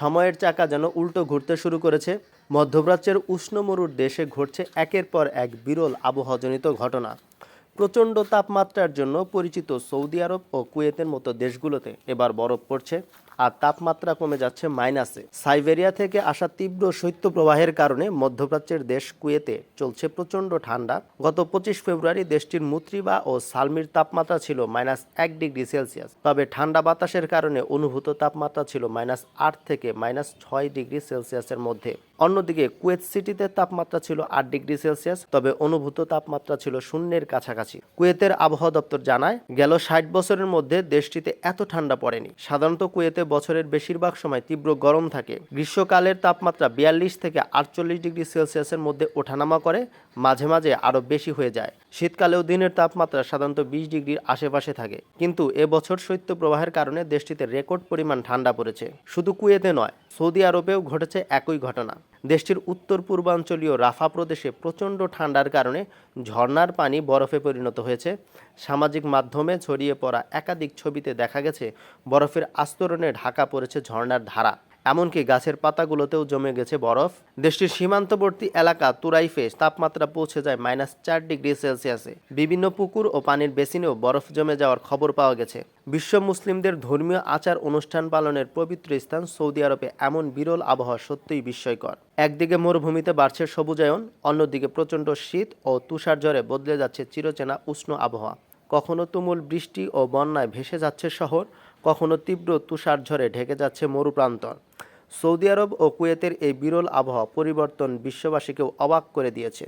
সময়ের চাকা যেন উল্টো ঘুরতে শুরু করেছে। মধ্যপ্রাচ্যের উষ্ণ মরুর দেশে ঘটছে একের পর এক বিরল আবহাওয়াজনিত ঘটনা। প্রচণ্ড তাপমাত্রার জন্য পরিচিত সৌদি আরব ও কুয়েতের মতো দেশগুলোতে এবার বরফ পড়ছে। আর তাপমাত্রা কমে যাচ্ছে মাইনাসে। সাইবেরিয়া থেকে আসা তীব্র শৈত্যপ্রবাহের কারণে মধ্যপ্রাচ্যের দেশ কুয়েতে চলছে প্রচণ্ড ঠান্ডা। গত পঁচিশ ফেব্রুয়ারি দেশটির মুত্রিবা ও সালমির তাপমাত্রা ছিল মাইনাস এক ডিগ্রি সেলসিয়াস। তবে ঠান্ডা বাতাসের কারণে অনুভূত তাপমাত্রা ছিল মাইনাস আট থেকে মাইনাস ছয় ডিগ্রি সেলসিয়াসের মধ্যে। অন্যদিকে কুয়েত সিটিতে তাপমাত্রা ছিল আট ডিগ্রি সেলসিয়াস, তবে অনুভূত তাপমাত্রা ছিল শূন্যের কাছাকাছি। কুয়েতের আবহাওয়া দপ্তর জানায়, গেল ষাট বছরের মধ্যে দেশটিতে এত ঠান্ডা পড়েনি। সাধারণত কুয়েতে বছরের বেশিরভাগ সময় তীব্র গরম থাকে। গ্রীষ্মকালের তাপমাত্রা বিয়াল্লিশ থেকে আটচল্লিশ ডিগ্রি সেলসিয়াসের মধ্যে ওঠানামা করে, মাঝে মাঝে আরও বেশি হয়ে যায়। শীতকালেও দিনের তাপমাত্রা সাধারণত বিশ ডিগ্রির আশেপাশে থাকে। কিন্তু এবছর শৈত্যপ্রবাহের কারণে দেশটিতে রেকর্ড পরিমাণ ঠান্ডা পড়েছে। শুধু কুয়েতে নয়, সৌদি আরবেও ঘটেছে একই ঘটনা। দেশটির উত্তর পূর্বাঞ্চলীয় রাফা প্রদেশে প্রচণ্ড ঠান্ডার কারণে ঝর্নার পানি বরফে পরিণত হয়েছে। সামাজিক মাধ্যমে ছড়িয়ে পড়া একাধিক ছবিতে দেখা গেছে, বরফের আস্তরণে ঢাকা পড়েছে ঝর্নার ধারা। এমনকি গাছের পাতাগুলোতেও জমে গেছে বরফ। দেশটির সীমান্তবর্তী এলাকা তুরাইফে তাপমাত্রা পৌঁছে যায় মাইনাস চার ডিগ্রি সেলসিয়াসে। বিভিন্ন পুকুর ও পানির বেসিনেও বরফ জমে যাওয়ার খবর পাওয়া গেছে। বিশ্ব মুসলিমদের ধর্মীয় আচার অনুষ্ঠান পালনের পবিত্র স্থান সৌদি আরবে এমন বিরল আবহাওয়া সত্যিই বিস্ময়কর। একদিকে মরুভূমিতে বাড়ছে সবুজায়ন, অন্যদিকে প্রচণ্ড শীত ও তুষার ঝড়ে বদলে যাচ্ছে চিরচেনা উষ্ণ আবহাওয়া। কখনো তুমুল বৃষ্টি ও বন্যায় ভেসে যাচ্ছে শহর, কখনো তীব্র তুষার ঝড়ে ঢেকে যাচ্ছে মরুপ্রান্তর। সৌদি আরব ও কুয়েতের এই বিরল আবহাওয়া পরিবর্তন বিশ্ববাসীকেও অবাক করে দিয়েছে।